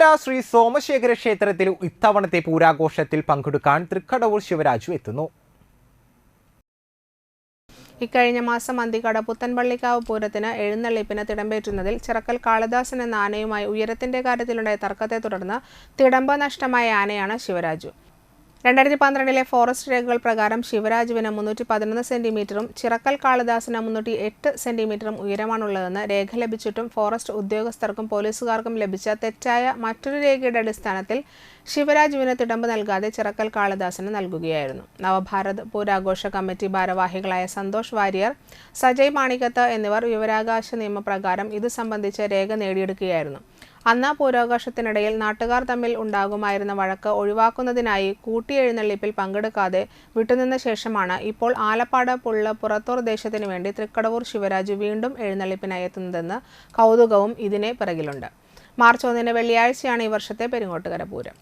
തൃക്കര ശ്രീ സോമശേഖര ക്ഷേത്രത്തിൽ ഇത്തവണത്തെ പൂരാഘോഷത്തിൽ പങ്കെടുക്കാൻ തൃക്കടവൂർ ശിവരാജു എത്തുന്നു. ഇക്കഴിഞ്ഞ മാസം അന്തിക്കട പുത്തൻപള്ളിക്കാവ് പൂരത്തിന് എഴുന്നള്ളിപ്പിന് തിടമ്പേറ്റുന്നതിൽ ചിറക്കൽ കാളിദാസൻ എന്ന ആനയുമായി ഉയരത്തിന്റെ കാര്യത്തിലുണ്ടായ തർക്കത്തെ തുടർന്ന് തിടമ്പ നഷ്ടമായ ആനയാണ് ശിവരാജു. രണ്ടായിരത്തി പന്ത്രണ്ടിലെ ഫോറസ്റ്റ് രേഖകൾ പ്രകാരം ശിവരാജുവിന് മുന്നൂറ്റി പതിനൊന്ന് സെന്റിമീറ്ററും ചിറക്കൽ കാളിദാസിന് മുന്നൂറ്റി എട്ട് സെന്റിമീറ്ററും ഉയരമാണുള്ളതെന്ന് രേഖ ലഭിച്ചിട്ടും ഫോറസ്റ്റ് ഉദ്യോഗസ്ഥർക്കും പോലീസുകാർക്കും ലഭിച്ച തെറ്റായ മറ്റൊരു രേഖയുടെ അടിസ്ഥാനത്തിൽ ശിവരാജുവിന് തിടമ്പ് നൽകാതെ ചിറക്കൽ കാളിദാസിന് നൽകുകയായിരുന്നു. നവഭാരത് പൂരാഘോഷ കമ്മിറ്റി ഭാരവാഹികളായ സന്തോഷ് വാര്യർ സജയ് മാണിക്കത്ത് എന്നിവർ വിവരാകാശ നിയമപ്രകാരം ഇത് സംബന്ധിച്ച് രേഖ നേടിയെടുക്കുകയായിരുന്നു. അന്ന് പൂരാഘോഷത്തിനിടയിൽ നാട്ടുകാർ തമ്മിൽ ഉണ്ടാകുമായിരുന്ന വഴക്ക് ഒഴിവാക്കുന്നതിനായി കൂട്ടിയെഴുന്നള്ളിപ്പിൽ പങ്കെടുക്കാതെ വിട്ടുനിന്ന ശേഷമാണ് ഇപ്പോൾ ആലപ്പാട് പുള്ള പുറത്തൂർ ദേശത്തിനു വേണ്ടി തൃക്കടവൂർ ശിവരാജ് വീണ്ടും എഴുന്നള്ളിപ്പിനായി എത്തുന്നതെന്ന് കൗതുകവും ഇതിനെ പിറകിലുണ്ട്. മാർച്ച് ഒന്നിന് വെള്ളിയാഴ്ചയാണ് ഈ വർഷത്തെ പെരിങ്ങോട്ടുകര പൂരം.